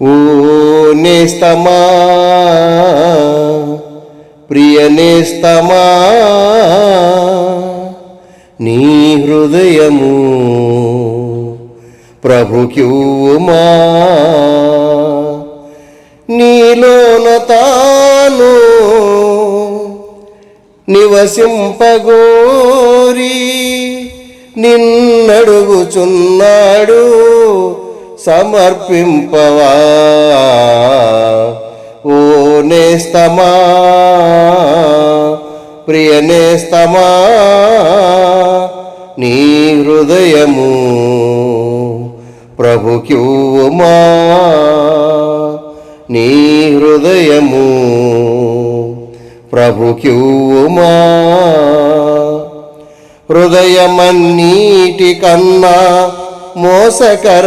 ఓ నేస్తమా ప్రియ నేస్తమా నీ హృదయము ప్రభుక్యూమా నీలోన తాను నివసింపగోరి నిన్నడుగుచున్నాడు. సమర్పింపవా. ఓ నేస్తమా ప్రియ నేస్తమా నీ హృదయము ప్రభుక్యూమా నీ హృదయము ప్రభుక్యూమా హృదయమన్నీటి కన్నా మోసకరమైనది.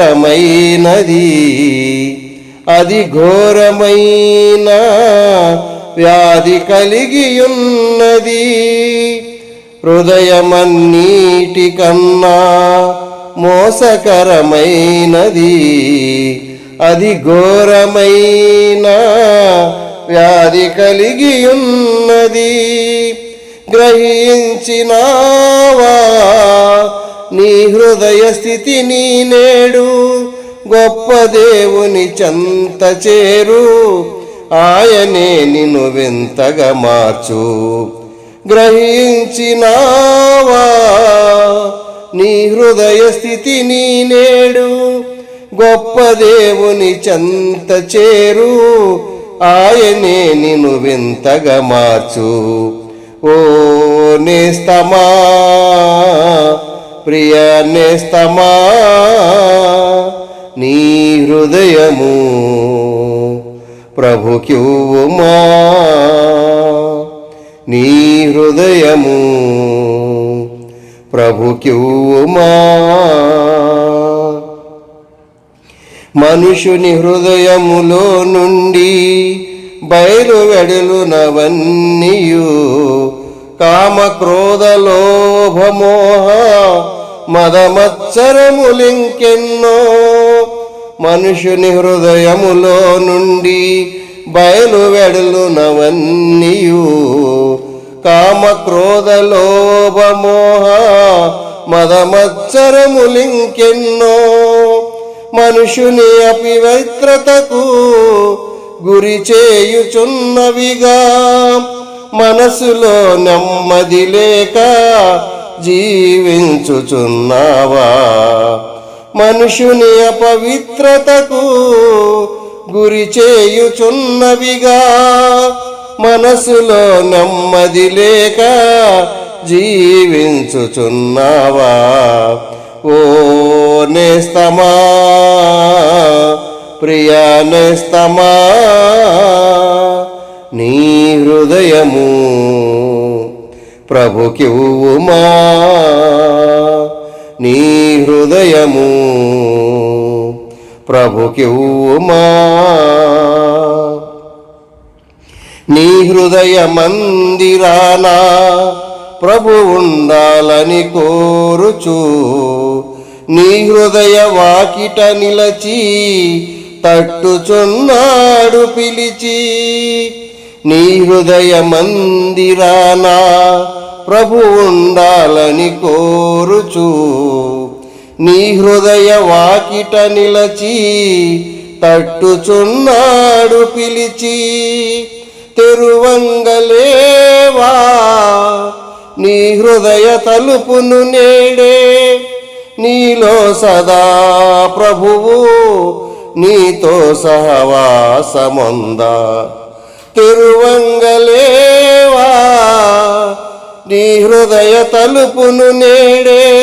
అది ఘోరమైన వ్యాధి కలిగియున్నది. హృదయమన్నీటి కన్నా మోసకరమైనది. అది ఘోరమైన వ్యాధి కలిగియున్నది. గ్రహించినావా? నీ హృదయ స్థితిని నేడు గొప్ప దేవుని చెంత చేరు ఆయనే నిన్ను వింతగా మార్చు. గ్రహించినావా? నీ హృదయ స్థితిని నేడు గొప్ప దేవుని చెంత చేరు ఆయనే నిన్ను వింతగా మార్చు. ఓ నేస్తమా ప్రియ నేస్తమా నీ హృదయము ప్రభుక్యూమా నీ హృదయము ప్రభుక్యూమా మనుషుని హృదయములో నుండి బయలు వెడలునవన్నీయు కామ లోభమోహ మదమత్సరములింకెన్నో మనుషుని హృదయములో నుండి బయలు వెడలునవన్నీయు. కామ క్రోధ లోభమోహ మదమత్సరములింకెన్నో మనుషుని అపవిత్రతకు గురి చేయుచున్నవిగా. మనసులో నెమ్మది లేక జీవించుచున్నావా? మనుషుని అపవిత్రతకు గురి చేయుచున్నవిగా. మనసులో నెమ్మది లేక జీవించుచున్నావా? ఓ నేస్తమా ప్రియా నేస్తమా నీ హృదయము ప్రభుకివుమా నీ హృదయము. ప్రభుకివుమా నీ హృదయ మందిరానా ప్రభు ఉండాలని కోరుచు. నీ హృదయ వాకిట నిలచి తట్టుచున్నాడు పిలిచి. నీ హృదయ మందిరానా ప్రభు ఉండాలని కోరుచు. నీ హృదయ వాకిట నిలచి తట్టుచున్నాడు పిలిచి. తెరువంగలేవా నీ హృదయ తలుపును నేడే. నీలో సదా ప్రభువు నీతో సహవాసముంద. తిరువంగలేవా? నీ హృదయ తలుపును నేడే.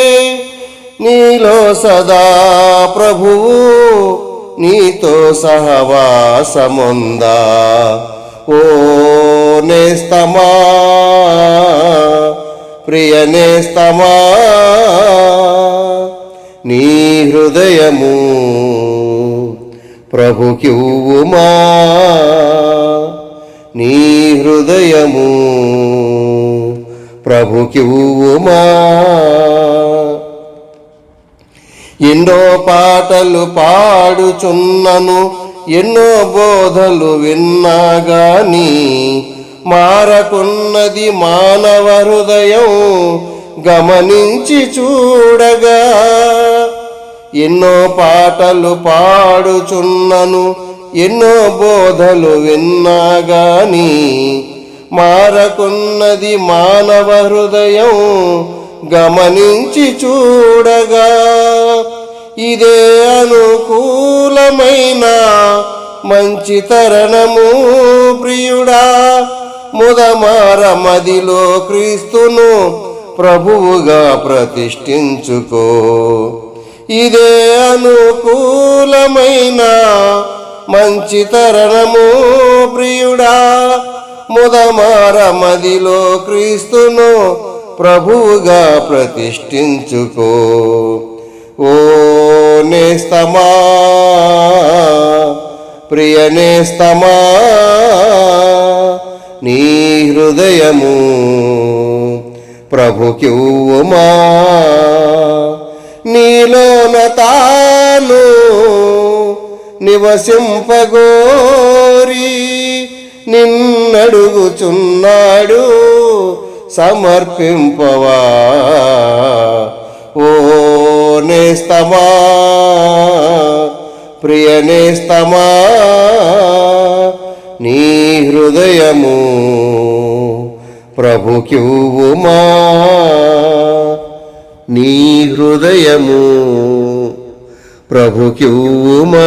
నీలో సదా ప్రభువు నీతో సహవాసముందా. ఓ నేస్తమా ప్రియ నేస్తమా నీ హృదయము ప్రభుకివుమా నీ హృదయము ప్రభుకివుమా ఎన్నో పాటలు పాడుచున్నను ఎన్నో బోధలు విన్నాగాని మారకున్నది మానవ హృదయం గమనించి చూడగా. ఎన్నో పాటలు పాడుచున్నను ఎన్నో బోధలు విన్నాగాని మారకున్నది మానవ హృదయం గమనించి చూడగా. ఇదే అనుకూలమైన మంచి తరణము ప్రియుడా. ముదమార మదిలో క్రీస్తును ప్రభువుగా ప్రతిష్ఠించుకో. ఇదే అనుకూలమైన మంచి తరణము ప్రియుడా ముదమార మదిలో క్రీస్తును ప్రభువుగా ప్రతిష్ఠించుకో. ఓ నేస్తమా ప్రియ నేస్తమా నీ హృదయము ప్రభుకివ్వుమా నీలోన తాను నివసింపగోరి నిన్నడుగుచున్నాడు సమర్పింపవా. ఓ నేస్తమా ప్రియ నేస్తమా నీ హృదయము ప్రభుకివ్వుమా నీ హృదయము ప్రభుకివ్వుమా